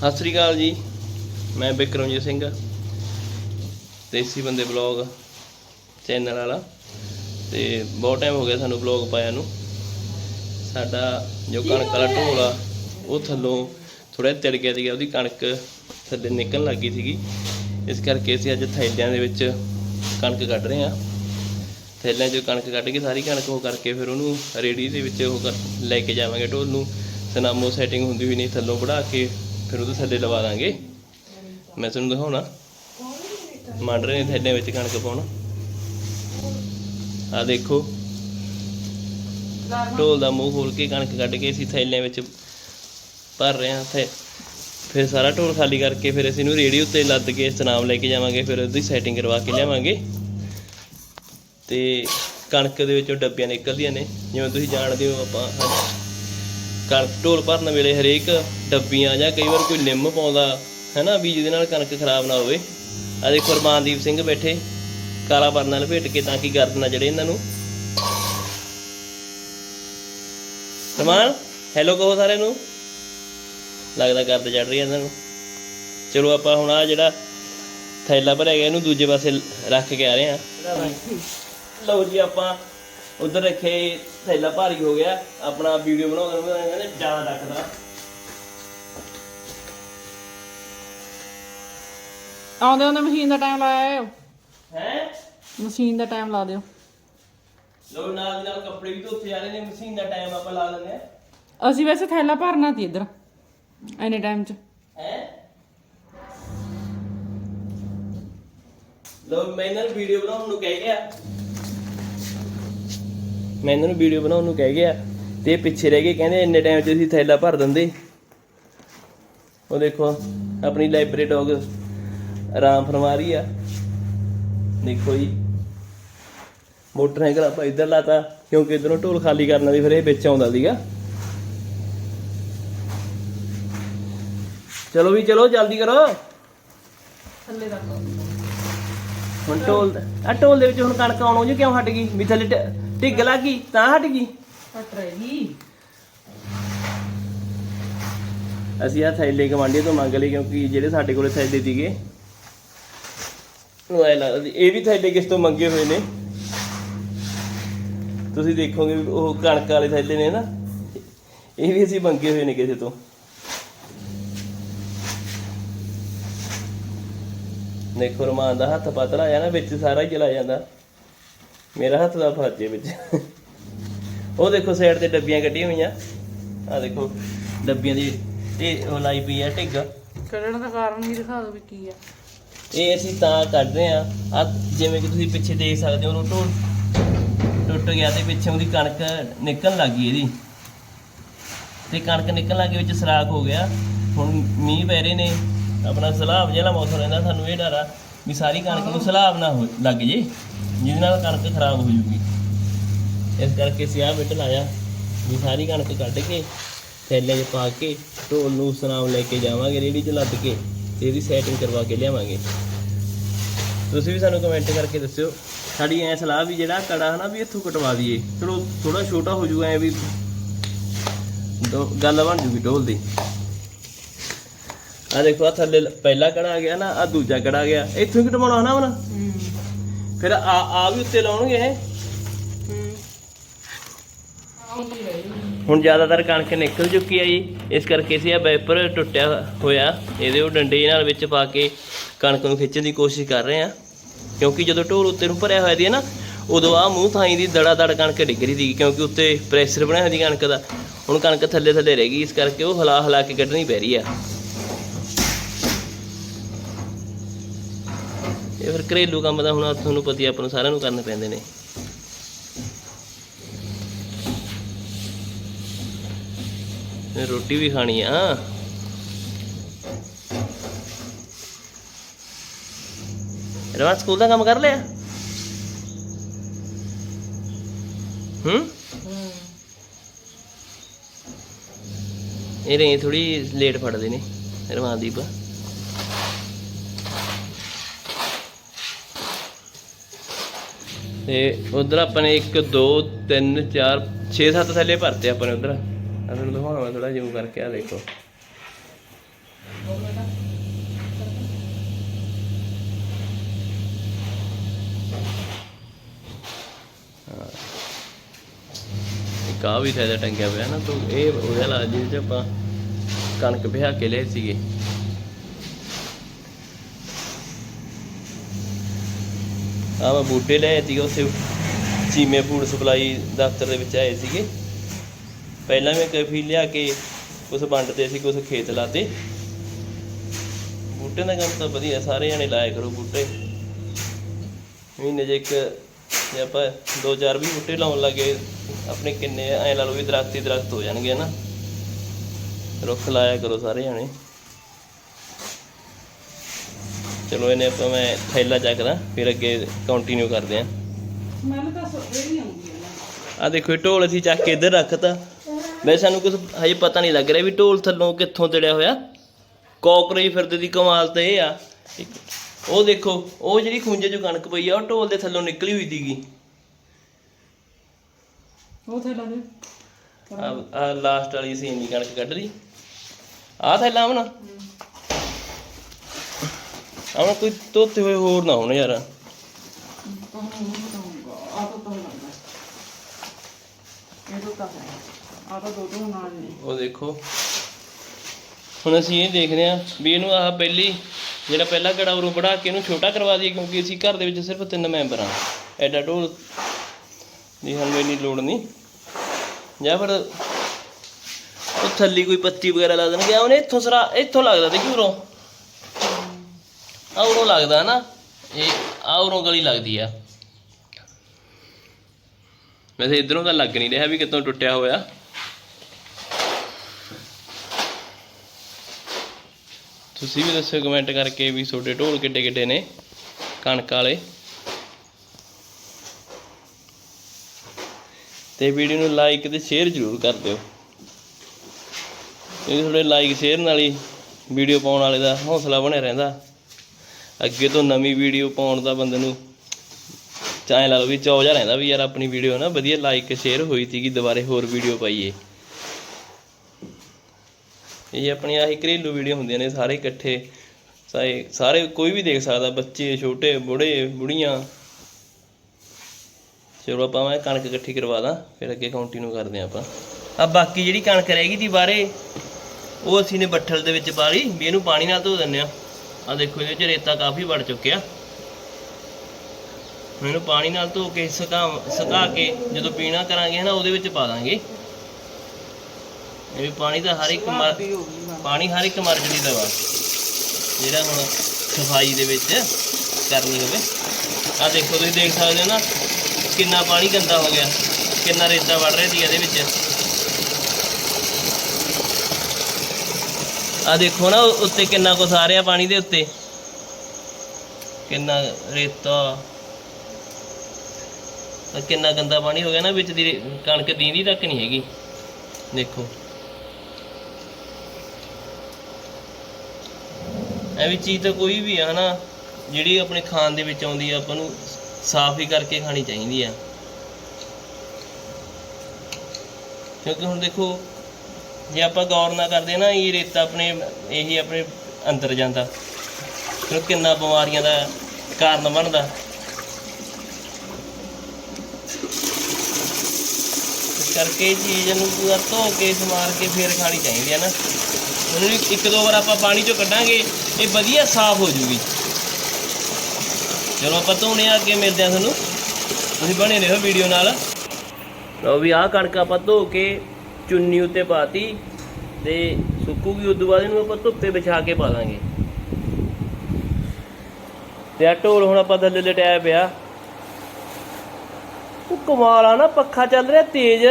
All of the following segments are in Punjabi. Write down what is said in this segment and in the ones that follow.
ਸਤਿ ਸ੍ਰੀ ਅਕਾਲ ਜੀ। ਮੈਂ ਬਿਕਰਮਜੀਤ ਸਿੰਘ ਦੇਸੀ ਬੰਦੇ ਬਲੌਗ ਚੈਨਲ ਵਾਲਾ। ਤੇ ਬਹੁਤ ਟਾਈਮ ਹੋ ਗਿਆ ਸਾਨੂੰ ਬਲੌਗ ਪਾਇਆ ਨੂੰ। ਸਾਡਾ ਜੋ ਕਣਕ ਵਾਲਾ ਢੋਲ ਆ ਉਹ ਥੱਲੋਂ ਥੋੜਾ ਤਿੜ ਗਿਆ ਸੀਗਾ ਉਹਦੀ ਕਣਕ ਥੱਲੇ ਨਿਕਲਣ ਲੱਗੀ ਸੀਗੀ। ਇਸ ਕਰਕੇ ਅਸੀਂ ਅੱਜ ਥੈਲਿਆਂ ਦੇ ਵਿੱਚ ਕਣਕ ਕੱਢ ਰਹੇ ਹਾਂ। ਥੈਲਿਆਂ 'ਚ ਕਣਕ ਕੱਢ ਕੇ ਸਾਰੀ ਕਣਕ ਉਹ ਕਰਕੇ ਫਿਰ ਉਹਨੂੰ ਰੇੜੀ ਦੇ ਵਿੱਚ ਉਹ ਲੈ ਕੇ ਜਾਵਾਂਗੇ ਢੋਲ ਨੂੰ। ਸਨਾਮੋ ਸੈਟਿੰਗ ਹੁੰਦੀ ਹੋਈ ਨਹੀਂ ਥੱਲੋਂ ਵੜਾ ਕੇ ਫਿਰ ਉਹਦੇ ਥੱਲੇ ਲਵਾ ਦਾਂਗੇ। ਮੈਂ ਤੁਹਾਨੂੰ ਦਿਖਾਉਣਾ। ਮੰਡ ਰਹੇ ਨੇ ਥੈਲਿਆਂ ਵਿੱਚ ਕਣਕ ਪਾਉਣ। ਆ ਦੇਖੋ। ਢੋਲ ਦਾ ਮੂੰਹ ਖੋਲ ਕੇ ਕਣਕ ਕੱਢ ਕੇ ਅਸੀਂ ਥੈਲਿਆਂ ਵਿੱਚ ਭਰ ਰਹੇ ਹਾਂ ਤੇ ਫਿਰ ਸਾਰਾ ਢੋਲ ਖਾਲੀ ਕਰਕੇ ਫਿਰ ਅਸੀਂ ਇਹਨੂੰ ਰੇੜੀ ਉੱਤੇ ਲੱਦ ਕੇ ਸਨਾਮ ਲੈ ਕੇ ਜਾਵਾਂਗੇ। ਫਿਰ ਉਹਦੀ ਸੈਟਿੰਗ ਕਰਵਾ ਕੇ ਲਿਆਵਾਂਗੇ। ਤੇ ਕਣਕ ਦੇ ਵਿੱਚੋਂ ਡੱਬੀਆਂ ਨਿਕਲਦੀਆਂ ਨੇ। ਜਿਵੇਂ ਤੁਸੀਂ ਜਾਣਦੇ ਹੋ ਆਪਾਂ ਕਣਕ ਢੋਲ ਭਰਨ ਵੇਲੇ ਹਰੇਕ ਡੱਬੀਆਂ ਜਾਂ ਕਈ ਵਾਰ ਕੋਈ ਨਿੰਮ ਪਾਉਂਦਾ, ਹੈਨਾ, ਵੀ ਜਿਹਦੇ ਨਾਲ ਕਣਕ ਖਰਾਬ ਨਾ ਹੋਵੇ। ਆ ਦੇਖੋ, ਰਮਾਨਦੀਪ ਸਿੰਘ ਬੈਠੇ, ਕਾਲਾ ਪਰਨਾ ਲਪੇਟ ਕੇ ਤਾਂ ਕਿ ਗਰਦ ਨਾ ਜੜੇ ਇਹਨਾਂ ਨੂੰ। ਰਮਾਨ ਹੈਲੋ ਕਹੋ ਸਾਰਿਆਂ ਨੂੰ। ਲੱਗਦਾ ਗਰਦ ਚੜ ਰਹੀ ਹੈ ਇਹਨਾਂ ਨੂੰ। ਚਲੋ, ਆਪਾਂ ਹੁਣ ਆ ਜਿਹੜਾ ਥੈਲਾ ਭਰਿਆ ਗਿਆ, ਇਹਨੂੰ ਦੂਜੇ ਪਾਸੇ ਰੱਖ ਕੇ ਆ ਰਹੇ ਆ ਲਓ ਜੀ, ਆਪਾਂ ਉਧਰ ਰੱਖੇ ਥੈਲਾ ਭਾਰੀ ਹੋ ਗਿਆ ਆਪਣਾ ਵੀਡੀਓ ਬਣਾਉਂਦੇ ਨੂੰ ਕਹਿੰਦੇ ਜ਼ਿਆਦਾ ਰੱਖਦਾ ਆਉਂਦੇ ਆਉਂਦੇ ਮਸ਼ੀਨ ਦਾ ਟਾਈਮ ਲਾਇਆ ਹੈ? ਮਸ਼ੀਨ ਦਾ ਟਾਈਮ ਲਾ ਦਿਓ। ਲਓ ਨਾਲ ਨਾਲ ਕੱਪੜੇ ਵੀ ਧੋਤੇ ਜਾ ਰਹੇ ਨੇ ਮਸ਼ੀਨ ਦਾ ਟਾਈਮ ਆਪਾਂ ਲਾ ਲੈਂਦੇ ਆ ਅਸੀਂ ਵੈਸੇ ਥੈਲਾ ਭਰਨਾ ਸੀ ਇੱਧਰ ਐਨੇ ਟਾਈਮ 'ਚ। ਹੈ? ਲੋ ਮੈਂ ਇਹਨਾਂ ਨੂੰ ਵੀਡੀਓ ਬਣਾਉਣ ਨੂੰ ਕਹਿ ਗਿਆ। ਮੈਂ ਇਹਨਾਂ ਨੂੰ ਵੀਡੀਓ ਬਣਾਉਣ ਨੂੰ ਕਹਿ ਗਿਆ ਤੇ ਪਿੱਛੇ ਰਹਿ ਗਏ ਕਹਿੰਦੇ ਇੰਨੇ ਟਾਈਮ 'ਚ ਅਸੀਂ ਥੈਲਾ ਭਰ ਦਿੰਦੇ। ਉਹ ਦੇਖੋ ਆਪਣੀ ਲਾਇਬ੍ਰੇਰੀ ਡੌਗ ਆਰਾਮ ਫਰਮਾ ਰਹੀ ਆ। ਦੇਖੋ ਜੀ ਮੋਟਰਸਾਈਕਲ ਆਪਾਂ ਇੱਧਰ ਲਾਤਾ ਕਿਉਂਕਿ ਇਧਰੋਂ ਢੋਲ ਖਾਲੀ ਕਰਨਾ ਦੀ ਫਿਰ ਇਹ ਵਿੱਚ ਆਉਂਦਾ ਸੀਗਾ। ਚਲੋ ਵੀ ਚਲੋ ਜਲਦੀ ਕਰੋ। ਥੱਲੇ ਰੱਖ ਹੁਣ ਢੋਲ ਆ ਢੋਲ ਦੇ ਵਿੱਚ ਹੁਣ ਕਣਕ ਆਉਣੋਂ ਜੀ ਕਿਉਂ ਹਟ ਗਈ? ਵੀ ਥੱਲੇ ਢਿੱਗ ਲੱਗ ਤਾਂ ਹਟ ਗਈ? ਕੱਟ ਰਹੀ। ਅਸੀਂ ਆ ਥੈਲੇ ਗਵਾਂਢੀ ਤੋਂ ਮੰਗ ਲਏ ਕਿਉਂਕਿ ਜਿਹੜੇ ਸਾਡੇ ਕੋਲੇ ਥੈਲੇ ਸੀਗੇ ਨੂੰ ਐ ਲੱਗਦਾ ਸੀ, ਇਹ ਵੀ ਥੈਲੇ ਕਿਸ ਤੋਂ ਮੰਗੇ ਹੋਏ ਨੇ? ਤੁਸੀਂ ਦੇਖੋਗੇ ਵੀ ਉਹ ਕਣਕ ਵਾਲੇ ਥੈਲੇ ਨੇ ਨਾ। ਇਹ ਵੀ ਅਸੀਂ ਮੰਗੇ ਹੋਏ ਨੇ ਕਿਸੇ ਤੋਂ। ਦੇਖੋ ਰਮਾਨ ਦਾ ਹੱਥ ਪਤਲਾ ਆ ਨਾ ਵਿੱਚ ਸਾਰਾ ਹੀ ਚਲਾ ਜਾਂਦਾ। ਮੇਰਾ ਹੱਥ ਦਾ ਫਾਜੇ ਵਿੱਚ। ਉਹ ਦੇਖੋ ਸਾਈਡ ਤੇ ਡੱਬੀਆਂ ਕੱਢੀਆਂ ਹੋਈਆਂ। ਆ ਦੇਖੋ ਡੱਬੀਆਂ ਦੀ ਤੇ ਉਹ ਲਾਈ ਪਈ ਆ ਢਿੱਗ। ਕੱਢਣ ਦਾ ਕਾਰਨ ਵੀ ਦਿਖਾ ਦਿਓ ਵੀ ਕੀ ਆ। ਇਹ ਅਸੀਂ ਤਾਂ ਕੱਢ ਰਹੇ ਆ ਆ ਜਿਵੇਂ ਕਿ ਤੁਸੀਂ ਪਿੱਛੇ ਦੇਖ ਸਕਦੇ ਹੋ ਢੋਲ ਟੁੱਟ ਗਿਆ ਤੇ ਪਿੱਛੇ ਉਹਦੀ ਕਣਕ ਨਿਕਲਣ ਲੱਗ ਇਹਦੀ। ਤੇ ਕਣਕ ਨਿਕਲਣ ਲੱਗ ਵਿੱਚ ਸਰਾਖ ਹੋ ਗਿਆ। ਹੁਣ ਮੀਂਹ ਪੈ ਰਹੇ ਨੇ। ਆਪਣਾ ਸਲਾਬ ਜਿਹੜਾ ਮੌਸਮ ਰਹਿੰਦਾ ਸਾਨੂੰ ਇਹ ਡਰ ਆ। ਵੀ ਸਾਰੀ ਕਣਕ ਨੂੰ ਸਲਾਬ ਨਾ ਹੋ ਲੱਗ ਜੇ, ਜਿਹਦੇ ਨਾਲ ਕਣਕ ਖਰਾਬ ਹੋ ਜੂਗੀ। ਇਸ ਕਰਕੇ ਸਿਆਹ ਆਹ ਬਿੱਟ ਲਾਇਆ, ਵੀ ਸਾਰੀ ਕਣਕ ਕੱਢ ਕੇ, ਥੈਲੇ 'ਚ ਪਾ ਕੇ, ਢੋਲ ਨੂੰ ਸਨਾਮ ਲੈ ਕੇ ਜਾਵਾਂਗੇ, ਰੇੜੀ 'ਚ ਲੱਦ ਕੇ, ਤੇ ਇਹਦੀ ਸੈਟਿੰਗ ਕਰਵਾ ਕੇ ਲਿਆਵਾਂਗੇ। ਤੁਸੀਂ ਵੀ ਸਾਨੂੰ ਕਮੈਂਟ ਕਰਕੇ ਦੱਸਿਓ, ਸਾਡੀ ਐ ਸਲਾਹ ਵੀ ਜਿਹੜਾ ਕੜਾ ਹਨਾ ਵੀ ਇੱਥੋਂ ਕਟਵਾ ਦਈਏ, ਚਲੋ ਥੋੜਾ ਛੋਟਾ ਹੋ ਜੂਗਾ ਐ ਵੀ, ਦੋ- ਗੱਲ ਬਣ ਜੂਗੀ ਢੋਲ ਦੀ। ਆ ਦੇਖੋ ਆ ਥੱਲੇ ਪਹਿਲਾ ਕੜਾ ਆ ਗਿਆ ਨਾ ਆ ਦੂਜਾ ਕੜਾ ਆ ਗਿਆ। ਇੱਥੋਂ ਹੀ ਕਟਵਾਉਣਾ ਹਨਾ ਮਨ ਹੂੰ। ਫਿਰ ਆ ਆ ਵੀ ਉੱਤੇ ਲਾਉਣਗੇ ਇਹ? ਹੁਣ ਜ਼ਿਆਦਾਤਰ ਕਣਕ ਨਿਕਲ ਚੁੱਕੀ ਆ ਜੀ। ਇਸ ਕਰਕੇ ਅਸੀਂ ਆ ਵੈਪਰ ਟੁੱਟਿਆ ਹੋਇਆ। ਇਹਦੇ ਉਹ ਡੰਡੇ ਨਾਲ ਵਿੱਚ ਪਾ ਕੇ ਕਣਕ ਨੂੰ ਖਿੱਚਣ ਦੀ ਕੋਸ਼ਿਸ਼ ਕਰ ਰਹੇ ਆ। ਕਿਉਂਕਿ ਜਦੋਂ ਢੋਲ ਉੱਤੇ ਨੂੰ ਭਰਿਆ ਹੋਇਆ ਦੀ ਹੈ ਨਾ ਉਦੋਂ ਆ ਮੂੰਹ ਥਾਈ ਦੀ ਦੜਾ ਦੜ ਕਣਕ ਡਿੱਗ ਰਹੀ ਸੀ ਕਿਉਂਕਿ ਉੱਤੇ ਪ੍ਰੈਸ਼ਰ ਬਣਿਆ ਹੋਇਆ ਦੀ ਕਣਕ ਦਾ। ਹੁਣ ਕਣਕ ਥੱਲੇ ਥੱਲੇ ਰਹਿ ਗਈ ਇਸ ਕਰਕੇ ਉਹ ਹਿਲਾ ਹਿਲਾ ਕੇ ਕੱਢਣੀ ਪੈ ਰਹੀ ਆ। ਇਹ ਫਿਰ ਘਰੇਲੂ ਕੰਮ ਦਾ ਹੁਣ ਤੁਹਾਨੂੰ ਪਤਾ ਆਪਾਂ ਨੂੰ ਸਾਰਿਆਂ ਨੂੰ ਕਰਨੇ ਪੈਂਦੇ ਨੇ। ਰੋਟੀ ਵੀ ਖਾਣੀ ਆ। ਰਵਾਂ ਸਕੂਲ ਦਾ ਕੰਮ ਕਰ ਲਿਆ? ਹੂੰ? ਇਹ ਰੇ ਥੋੜੀ ਲੇਟ ਫੜਦੇ ਨੇ ਰਵਾਨਦੀਪ ਤੇ ਉਧਰ ਆਪਾਂ ਨੇ 1 2 3 4 6 7 ਥੱਲੇ ਭਰਤੇ ਆਪਾਂ ਨੇ ਉਧਰ। ਆ ਤੁਹਾਨੂੰ ਦਿਖਾਉਣਾ ਮੈਂ ਥੋੜਾ ਜਿਉ ਕਰਕੇ ਆ ਦੇਖੋ। ਇੱਕ ਵੀ ਥੈਲਾ ਟੰਗਿਆ ਪਿਆ ਨਾ, ਤੂੰ ਇਹ ਉਹਦਾ ਲਾ ਜਿਹਦੇ ਚ ਆਪਾਂ ਕਣਕ ਵਿਹਾ ਕੇ ਲਏ ਸੀਗੇ। ਆ ਮੈਂ ਬੂਟੇ ਲਏ ਸੀਗੇ ਉੱਥੇ, ਚੀਮੇ ਫੂਡ ਸਪਲਾਈ ਦਫ਼ਤਰ ਦੇ ਵਿੱਚ ਆਏ ਸੀਗੇ। ਪਹਿਲਾਂ ਮੈਂ ਕਾਫੀ ਲਿਆ ਕੇ ਕੁਝ ਵੰਡਦੇ ਸੀ ਕੁਝ ਖੇਤ ਲਾਤੇ। ਬੂਟੇ ਦਾ ਕੰਮ ਤਾਂ ਵਧੀਆ, ਸਾਰੇ ਜਣੇ ਲਾਇਆ ਕਰੋ ਬੂਟੇ। ਮਹੀਨੇ 'ਚ ਇੱਕ, ਜੇ ਆਪਾਂ ਦੋ ਚਾਰ ਵੀ ਬੂਟੇ ਲਾਉਣ ਲੱਗੇ, ਆਪਣੇ ਕਿੰਨੇ ਐ ਲਾ ਲਓ ਵੀ ਦਰਖਤ ਹੀ ਦਰਖਤ ਹੋ ਜਾਣਗੇ ਨਾ ਰੁੱਖ ਲਾਇਆ ਕਰੋ ਸਾਰੇ ਜਣੇ। ਚਲੋ ਇਹਨੇ ਆਪਾਂ ਮੈਂ ਥੈਲਾ ਚੱਕਦਾ ਫਿਰ ਅੱਗੇ ਕੰਟੀਨਿਊ ਕਰਦੇ ਆਂ। ਮੈਨੂੰ ਤਾਂ ਇਹ ਨਹੀਂ ਆਉਂਦੀ ਆ। ਦੇਖੋ ਇਹ ਢੋਲ ਅਸੀਂ ਚੱਕ ਕੇ ਇੱਧਰ ਰੱਖਤਾ। ਵੈਸੇ ਸਾਨੂੰ ਕੁਝ ਹਜੇ ਪਤਾ ਨਹੀਂ ਲੱਗ ਰਿਹਾ ਵੀ ਢੋਲ ਥੱਲੋਂ ਕਿੱਥੋਂ ਤੜਿਆ ਹੋਇਆ। ਕਾਕਰੋਚ ਫਿਰਦੇ ਦੀ ਕਮਾਲ ਤਾਂ ਇਹ ਆ। ਉਹ ਦੇਖੋ ਉਹ ਜਿਹੜੀ ਖੁੰਝੇ ਚੋਂ ਕਣਕ ਪਈ ਆ ਉਹ ਢੋਲ ਦੇ ਥੱਲੋਂ ਨਿਕਲੀ ਹੋਈ ਦੀਗੀ ਉਹ ਥੈਲਾ ਦੇ। ਆ ਲਾਸਟ ਵਾਲੀ ਸੀ ਇੰਨੀ ਕਣਕ ਕੱਢ ਲਈ। ਆ ਥੈਲਾ ਆਵਣਾ ਆਵਣਾ ਕੋਈ ਧੋਤੇ ਹੋਏ ਹੋਰ ਨਾ ਹੋਣ ਯਾਰ। ਉਹ ਦੇਖੋ। ਹੁਣ ਅਸੀਂ ਇਹ ਦੇਖਦੇ ਹਾਂ ਵੀ ਇਹਨੂੰ ਆਹ ਪਹਿਲੀ, ਜਿਹੜਾ ਪਹਿਲਾ ਗੜਾ ਉਰੋਂ ਬੜਾ ਕੇ ਇਹਨੂੰ ਛੋਟਾ ਕਰਵਾ ਦਈਏ ਕਿਉਂਕਿ ਅਸੀਂ ਘਰ ਦੇ ਵਿੱਚ ਸਿਰਫ ਤਿੰਨ ਮੈਂਬਰ ਹਾਂ। ਐਡਾ ਢੋਲ ਦੀ ਸਾਨੂੰ ਇੰਨੀ ਲੋੜ ਨਹੀਂ। ਜਾਂ ਫਿਰ ਉਹ ਥੱਲੀ ਕੋਈ ਪੱਤੀ ਵਗੈਰਾ ਲਾ ਦੇਣਗੇ। ਉਹਨੇ ਇੱਥੋਂ ਸਰਾ ਇੱਥੋਂ ਲੱਗਦਾ ਦੇਖੀ ਉਰੋਂ? ਆ ਉਰੋਂ ਲੱਗਦਾ ਨਾ, ਇਹ ਆ ਉਰੋਂ ਗਲੀ ਲੱਗਦੀ ਆ। ਵੈਸੇ ਇਧਰੋਂ ਤਾਂ ਲੱਗ ਨਹੀਂ ਰਿਹਾ ਵੀ ਕਿਤੋਂ ਟੁੱਟਿਆ ਹੋਇਆ। ਤੁਸੀਂ ਵੀ ਦੱਸਿਓ ਕਮੈਂਟ ਕਰਕੇ ਵੀ ਤੁਹਾਡੇ ਢੋਲ ਕਿੱਡੇ ਕਿੱਡੇ ਨੇ, ਕਣਕ ਵਾਲੇ। ਤੇ ਵੀਡੀਓ ਨੂੰ ਲਾਈਕ ਤੇ ਸ਼ੇਅਰ ਜ਼ਰੂਰ ਕਰ ਦਿਓ। ਕਿਉਂਕਿ ਤੁਹਾਡੇ ਲਾਈਕ ਸ਼ੇਅਰ ਨਾਲ ਹੀ ਵੀਡੀਓ ਪਾਉਣ ਵਾਲੇ ਦਾ ਹੌਸਲਾ ਬਣਿਆ ਰਹਿੰਦਾ। ਅੱਗੇ ਤੋਂ ਨਵੀਂ ਵੀਡੀਓ ਪਾਉਣ ਦਾ ਬੰਦੇ ਨੂੰ ਚਾਹੇ ਲਾ ਲਓ ਵੀ ਚਾਅ ਜਿਹਾ ਰਹਿੰਦਾ ਵੀ ਯਾਰ ਆਪਣੀ ਵੀਡੀਓ ਨਾ ਵਧੀਆ ਲਾਈਕ ਸ਼ੇਅਰ ਹੋਈ ਸੀਗੀ, ਦੁਬਾਰੇ ਹੋਰ ਵੀਡੀਓ ਪਾਈਏ। ਇਹ ਆਪਣੀਆਂ ਆਹੀ ਘਰੇਲੂ ਵੀਡੀਓ ਹੁੰਦੀਆਂ ਨੇ ਸਾਰੇ ਇਕੱਠੇ। ਸਾਰੇ ਸਾਰੇ ਕੋਈ ਵੀ ਦੇਖ ਸਕਦਾ, ਬੱਚੇ, ਛੋਟੇ, ਬੁੜੇ, ਬੁੜੀਆਂ। ਚਲੋ ਆਪਾਂ ਮੈਂ ਕਣਕ ਇਕੱਠੀ ਕਰਵਾ ਦਾਂ, ਫਿਰ ਅੱਗੇ ਕੰਟੀਨਿਊ ਕਰਦੇ ਹਾਂ ਆਪਾਂ। ਆ ਬਾਕੀ ਜਿਹੜੀ ਕਣਕ ਰਹਿ ਗਈ ਦੀ ਬਾਰੇ ਉਹ ਅਸੀਂ ਨੇ ਬੱਠਲ ਦੇ ਵਿੱਚ ਪਾ ਲਈ, ਵੀ ਇਹਨੂੰ ਪਾਣੀ ਨਾਲ ਧੋ ਦਿੰਨੇ ਆ। ਆ ਦੇਖੋ ਇਹਦੇ ਵਿੱਚ ਰੇਤਾ ਕਾਫੀ ਵੜ ਚੁੱਕਿਆ। ਇਹਨੂੰ ਪਾਣੀ ਨਾਲ ਧੋ ਕੇ ਸੁਕਾ ਸੁਕਾ ਕੇ ਜਦੋਂ ਪੀਣਾ ਕਰਾਂਗੇ ਨਾ ਉਹਦੇ ਵਿੱਚ ਪਾ ਦਾਂਗੇ। ਇਹ ਵੀ ਪਾਣੀ ਦਾ ਹਰ ਇੱਕ ਮਰ। ਪਾਣੀ ਹਰ ਇੱਕ ਮਰਜ਼ੀ ਦਾ ਵਾ ਜਿਹੜਾ ਹੁਣ ਸਫ਼ਾਈ ਦੇ ਵਿੱਚ ਕਰਨੀ ਹੋਵੇ। ਆ ਦੇਖੋ ਤੁਸੀਂ ਦੇਖ ਸਕਦੇ ਹੋ ਨਾ ਕਿੰਨਾ ਪਾਣੀ ਗੰਦਾ ਹੋ ਗਿਆ ਕਿੰਨਾ ਰੇਤਾ ਵੜ ਰਿਹਾ ਸੀ ਇਹਦੇ ਵਿੱਚ। ਆ ਦੇਖੋ ਨਾ ਉੱਤੇ ਕਿੰਨਾ ਕੁ ਆ ਰਿਹਾ ਪਾਣੀ ਦੇ ਉੱਤੇ। ਕਿੰਨਾ ਰੇਤਾ। ਕਿੰਨਾ ਗੰਦਾ ਪਾਣੀ ਹੋ ਗਿਆ ਨਾ, ਵਿੱਚ ਦੀ ਕਣਕ ਦੀਂਦੀ ਤੱਕ ਨਹੀਂ ਹੈਗੀ। ਦੇਖੋ। ਇਹ ਚੀਜ਼ ਤਾਂ ਕੋਈ ਵੀ ਆ ਨਾ ਜਿਹੜੀ ਆਪਣੇ ਖਾਣ ਦੇ ਵਿੱਚ ਆਉਂਦੀ ਆ, ਆਪਾਂ ਨੂੰ ਸਾਫ਼ ਹੀ ਕਰਕੇ ਖਾਣੀ ਚਾਹੀਦੀ ਆ। ਕਿਉਂਕਿ ਹੁਣ ਦੇਖੋ ਜੇ ਆਪਾਂ ਗੌਰ ਨਾ ਕਰਦੇ ਨਾ, ਇਹ ਰੇਤਾ ਆਪਣੇ, ਇਹੀ ਆਪਣੇ ਅੰਦਰ ਜਾਂਦਾ। ਫਿਰ ਕਿੰਨਾ ਬਿਮਾਰੀਆਂ ਦਾ ਕਾਰਨ ਬਣਦਾ। ਕਰਕੇ ਚੀਜ਼ ਨੂੰ ਪੂਰਾ ਧੋ ਕੇ, ਸਮਾਰ ਕੇ ਫੇਰ ਖਾਣੀ ਚਾਹੀਦੀ ਹੈ ਨਾ। ਉਹਨੂੰ ਇੱਕ ਦੋ ਵਾਰ ਆਪਾਂ ਪਾਣੀ ਚੋਂ ਕੱਢਾਂਗੇ, ਇਹ ਵਧੀਆ ਸਾਫ਼ ਹੋ ਜੂਗੀ। ਚਲੋ ਆਪਾਂ ਧੋਣੇ ਆ, ਅੱਗੇ ਮਿਲਦੇ ਆ ਤੁਹਾਨੂੰ। ਤੁਸੀਂ ਬਣੇ ਰਹੋ ਵੀਡੀਓ ਨਾਲ। ਲਓ ਵੀ ਆਹ ਕਣਕ ਆਪਾਂ ਧੋ ਕੇ ਚੁੰਨੀ ਉੱਤੇ ਪਾਤੀ ਤੇ ਸੁੱਕੂਗੀ ਉਦੋਂ ਬਾਅਦ ਇਹਨੂੰ ਆਪਾਂ ਧੁੱਪੇ ਵਿਛਾ ਕੇ ਪਾ ਦਾਂਗੇ ਤੇ ਆ ਢੋਲ ਹੁਣ ਆਪਾਂ ਥੱਲੇ ਲਟਾਇਆ ਪਿਆ। ਉਹ ਕਮਾਲ ਆ ਨਾ, ਪੱਖਾ ਚੱਲ ਰਿਹਾ ਤੇਜ਼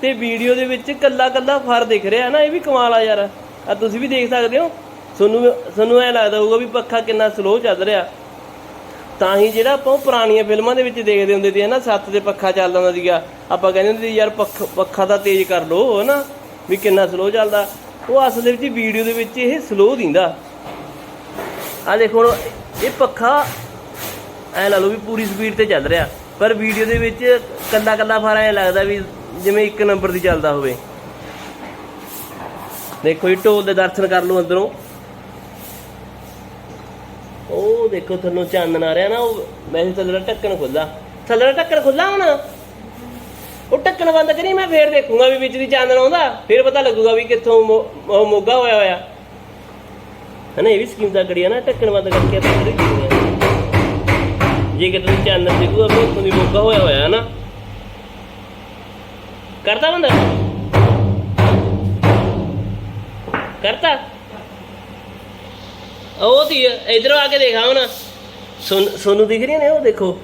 ਤੇ ਵੀਡੀਓ ਦੇ ਵਿੱਚ ਕੱਲਾ ਕੱਲਾ ਫਰ ਦਿਖ ਰਿਹਾ ਨਾ, ਇਹ ਵੀ ਕਮਾਲ ਆ ਯਾਰ। ਆ ਤੁਸੀਂ ਵੀ ਦੇਖ ਸਕਦੇ ਹੋ। ਤੁਹਾਨੂੰ ਤੁਹਾਨੂੰ ਐ ਲੱਗਦਾ ਹੋਊਗਾ ਵੀ ਪੱਖਾ ਕਿੰਨਾ ਸਲੋ ਚੱਲ ਰਿਹਾ। ਤਾਂ ਹੀ ਜਿਹੜਾ ਆਪਾਂ ਉਹ ਪੁਰਾਣੀਆਂ ਫਿਲਮਾਂ ਦੇ ਵਿੱਚ ਦੇਖਦੇ ਹੁੰਦੇ ਸੀ ਨਾ? ਸੱਤ ਤੇ ਪੱਖਾ ਚੱਲਦਾ ਹੁੰਦਾ ਸੀਗਾ। ਆਪਾਂ ਕਹਿੰਦੇ ਹੁੰਦੇ ਸੀ, ਯਾਰ ਪੱਖ, ਪੱਖਾ ਤਾਂ ਤੇਜ਼ ਕਰ ਲੋ ਹਨਾ ਵੀ ਕਿੰਨਾ ਸਲੋ ਚੱਲਦਾ। ਉਹ ਅਸਲ ਦੇ ਵਿੱਚ ਵੀਡੀਓ ਦੇ ਵਿੱਚ ਇਹ ਸਲੋ ਦਿੰਦਾ। ਆ ਦੇਖੋ ਹੁਣ, ਇਹ ਪੱਖਾ ਐ ਲਾ ਲਓ ਵੀ ਪੂਰੀ ਸਪੀਡ ਤੇ ਚੱਲ ਰਿਹਾ। ਪਰ ਵੀਡੀਓ ਦੇ ਵਿੱਚ ਕੱਲਾ ਕੱਲਾ ਫਾਰ ਐ ਲੱਗਦਾ ਵੀ ਜਿਵੇਂ ਇੱਕ ਨੰਬਰ ਦੀ ਚੱਲਦਾ ਹੋਵੇ। ਦੇਖੋ ਜੀ, ਢੋਲ ਦੇ ਦਰਸ਼ਨ ਕਰ ਲਓ ਅੰਦਰੋਂ। ਉਹ ਦੇਖੋ ਤੁਹਾਨੂੰ ਚਾਨਣ ਆ ਰਿਹਾ ਨਾ, ਉਹ ਮੈਂ ਥੱਲੇ ਦਾ ਢੱਕਣ ਖੁੱਲਾ ਥੱਲੇ ਦਾ ਢੱਕਣ ਖੁੱਲਾ ਹੁਣ? ਉਹ ਢੱਕਣ ਬੰਦ ਕਰੀ, ਮੈਂ ਫੇਰ ਦੇਖੂੰਗਾ ਵੀ ਵਿੱਚ ਦੀ ਚਾਨਣ ਆਉਂਦਾ, ਫੇਰ ਪਤਾ ਲੱਗੂਗਾ ਵੀ ਕਿੱਥੋਂ ਮੋਗਾ ਹੋਇਆ ਹੋਇਆ। ਹਨਾ ਇਹ ਵੀ ਸਕੀਮ ਦਾ ਕਰੀਆ ਨਾ, ਢੱਕਣ ਬੰਦ ਕਰਕੇ ਆਪਾਂ ਕਰੀ ਜੇ ਕਿਤੇ ਚਾਨਣ ਦੇਖੂਗਾ ਵੀ ਉੱਥੋਂ ਦੀ ਮੋਗਾ ਹੋਇਆ ਹੋਇਆ ਨਾ? ਕਰਤਾ ਬੰਦਾ? ਕਰਤਾ? ਉਹ ਤੀ ਇਧਰੋਂ ਆ ਕੇ ਦੇਖਾ ਹੁਣ ਸੋਨੂੰ ਦਿਖ ਰਹੀਆਂ ਨੇ? ਉਹ ਦੇਖੋ।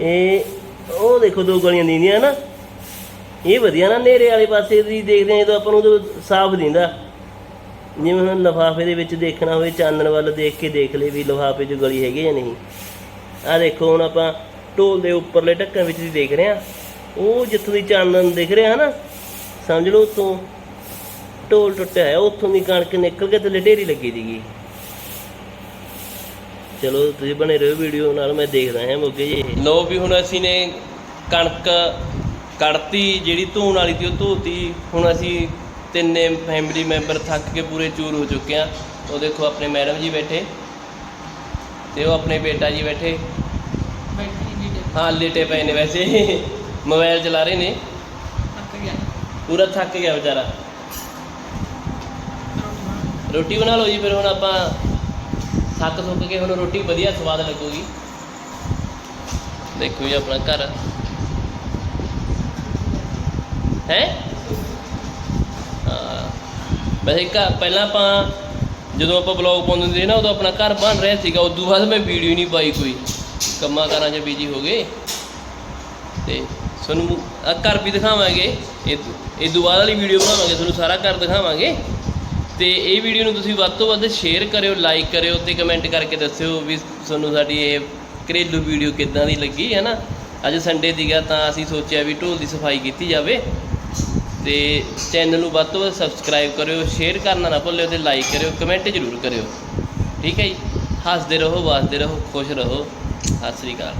ਇਹ, ਉਹ ਦੇਖੋ ਦੋ ਗਲੀਆਂ ਦਿੰਦੀਆਂ ਨਾ। ਇਹ ਵਧੀਆ ਨਾ ਨੇਰੇ ਵਾਲੇ ਪਾਸੇ ਦੀ ਦੇਖਦੇ ਆ ਜਦੋਂ ਆਪਾਂ ਨੂੰ ਉਦੋਂ ਸਾਫ਼ ਦਿੰਦਾ ਜਿਵੇਂ ਹੁਣ ਲਿਫਾਫੇ ਦੇ ਵਿੱਚ ਦੇਖਣਾ ਹੋਵੇ, ਚਾਨਣ ਵੱਲ ਦੇਖ ਕੇ ਦੇਖ ਲਈ ਵੀ ਲਿਫਾਫੇ 'ਚ ਗਲੀ ਹੈਗੀ ਜਾਂ ਨਹੀਂ। ਆ ਦੇਖੋ, ਹੁਣ ਆਪਾਂ ਢੋਲ ਦੇ ਉੱਪਰਲੇ ਢੱਕਣ ਵਿੱਚ ਦੀ ਦੇਖ ਰਹੇ ਆ ਉਹ ਜਿੱਥੋਂ ਦੀ ਚਾਨਣ ਦਿਖ ਰਿਹਾ ਨਾ, ਸਮਝ ਲਓ ਉੱਥੋਂ। ਢੋਲ ਟੁੱਟਿਆ ਹੈ ਉੱਥੋਂ ਦੀ ਕਣਕ ਨਿਕਲ ਕੇ ਥੱਲੇ ਢੇਰੀ ਲੱਗੀ ਸੀਗੀ। ਚਲੋ ਤੁਸੀਂ ਬਣੇ ਰਹੋ ਵੀਡੀਓ ਨਾਲ ਮੈਂ ਦੇਖਦਾ ਹਾਂ ਮੋਗੇ ਜੀ। ਲੋ ਵੀ ਹੁਣ ਅਸੀਂ ਨੇ ਕਣਕ ਕੜਤੀ ਜਿਹੜੀ ਧੋਣ ਵਾਲੀ ਸੀ ਉਹ ਧੋਤੀ। ਹੁਣ ਅਸੀਂ ਤਿੰਨੇ ਫੈਮਿਲੀ ਮੈਂਬਰ ਥੱਕ ਕੇ ਪੂਰੇ ਚੂਰ ਹੋ ਚੁੱਕੇ ਆ ਉਹ ਦੇਖੋ ਆਪਣੇ ਮੈਡਮ ਜੀ ਬੈਠੇ ਤੇ ਉਹ ਆਪਣੇ ਬੇਟਾ ਜੀ ਬੈਠੇ। ਬੈਠੀ ਜੀ ਦੇ ਹਾਂ ਲੇਟੇ ਪਏ ਨੇ ਵੈਸੇ। ਮੋਬਾਈਲ ਚਲਾ ਰਹੇ ਨੇ। ਥੱਕ ਗਿਆ। ਪੂਰਾ ਥੱਕ ਗਿਆ ਵਿਚਾਰਾ। ਰੋਟੀ ਬਣਾ ਲਓ ਜੀ, ਫਿਰ ਹੁਣ ਆਪਾਂ ਥੱਕ ਥੁੱਕ ਕੇ ਹੁਣ ਰੋਟੀ ਵਧੀਆ ਸਵਾਦ ਲੱਗੂਗੀ। ਦੇਖੋ ਜੀ ਆਪਣਾ ਘਰ। ਹੈ? ਹਾਂ। ਵੈਸੇ ਘਰ, ਪਹਿਲਾਂ ਆਪਾਂ ਜਦੋਂ ਆਪਾਂ ਬਲੌਗ ਪਾਉਂਦੇ ਹੁੰਦੇ ਸੀ ਨਾ, ਉਦੋਂ ਆਪਣਾ ਘਰ ਬਣ ਰਿਹਾ ਸੀਗਾ। ਉਦੋਂ ਬਾਅਦ ਮੈਂ ਵੀਡੀਓ ਨਹੀਂ ਪਾਈ ਕੋਈ। ਕੰਮਾਂ ਕਾਰਾਂ 'ਚ ਬਿਜ਼ੀ ਹੋ ਗਏ। ਤੇ ਤੁਹਾਨੂੰ ਘਰ ਵੀ ਦਿਖਾਵਾਂਗੇ। ਇਹ ਇਹ ਤੋਂ ਬਾਅਦ ਵਾਲੀ ਵੀਡੀਓ ਬਣਾਵਾਂਗੇ, ਤੁਹਾਨੂੰ ਸਾਰਾ ਘਰ ਦਿਖਾਵਾਂਗੇ। ਤੇ ਇਹ ਵੀਡੀਓ ਨੂੰ ਤੁਸੀਂ ਵੱਧ ਤੋਂ ਵੱਧ ਸ਼ੇਅਰ ਕਰਿਓ ਲਾਈਕ ਕਰਿਓ ਤੇ ਕਮੈਂਟ ਕਰਕੇ ਦੱਸਿਓ ਵੀ ਤੁਹਾਨੂੰ ਸਾਡੀ ਇਹ ਘਰੇਲੂ ਵੀਡੀਓ ਕਿੱਦਾਂ ਦੀ ਲੱਗੀ ਹੈ ਨਾ ਅੱਜ ਸੰਡੇ ਸੀਗਾ ਤਾਂ ਅਸੀਂ ਸੋਚਿਆ ਵੀ ਢੋਲ ਦੀ ਸਫ਼ਾਈ ਕੀਤੀ ਜਾਵੇ ਤੇ ਚੈਨਲ ਨੂੰ ਵੱਧ ਤੋਂ ਵੱਧ ਸਬਸਕ੍ਰਾਈਬ ਕਰਿਓ ਸ਼ੇਅਰ ਕਰਨਾ ਨਾ ਭੁੱਲਿਓ ਤੇ ਲਾਈਕ ਕਰਿਓ ਕਮੈਂਟ ਜ਼ਰੂਰ ਕਰਿਓ। ਠੀਕ ਹੈ ਜੀ? ਹੱਸਦੇ ਰਹੋ ਵਸਦੇ ਰਹੋ, ਖੁਸ਼ ਰਹੋ। ਸਤਿ ਸ੍ਰੀ ਅਕਾਲ।